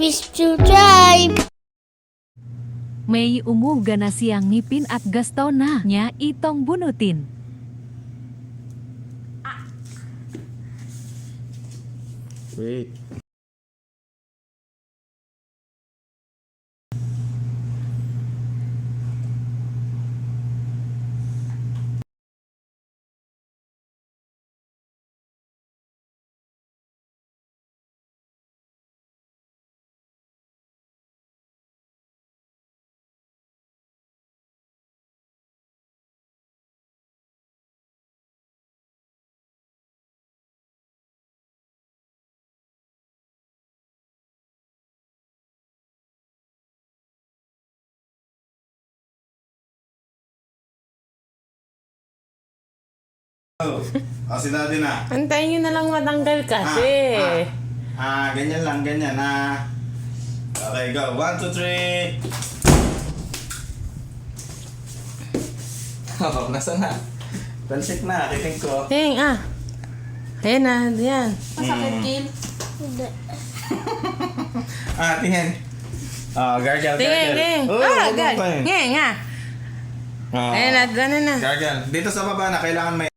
Fish to. May umuga na siyang ngipin at gasto na niya itong bunutin. Wait. Oh, oh, si daddy na. Antayin nyo na lang matanggal kasi. Ah, ganyan lang, ganyan ah. Okay, go. One, two, three. Oh, nasa na? Tansik na, kiting ko. Ting, ah. Ayan na, yan. Masakit, Hindi. Ah, tingin. Oh, gargle, Ting, gargle. ting. Oh, ah, pa eh. Nga, nga. Oh. Ayan na, gano'n na. Gargle. Dito sa baba na, kailangan may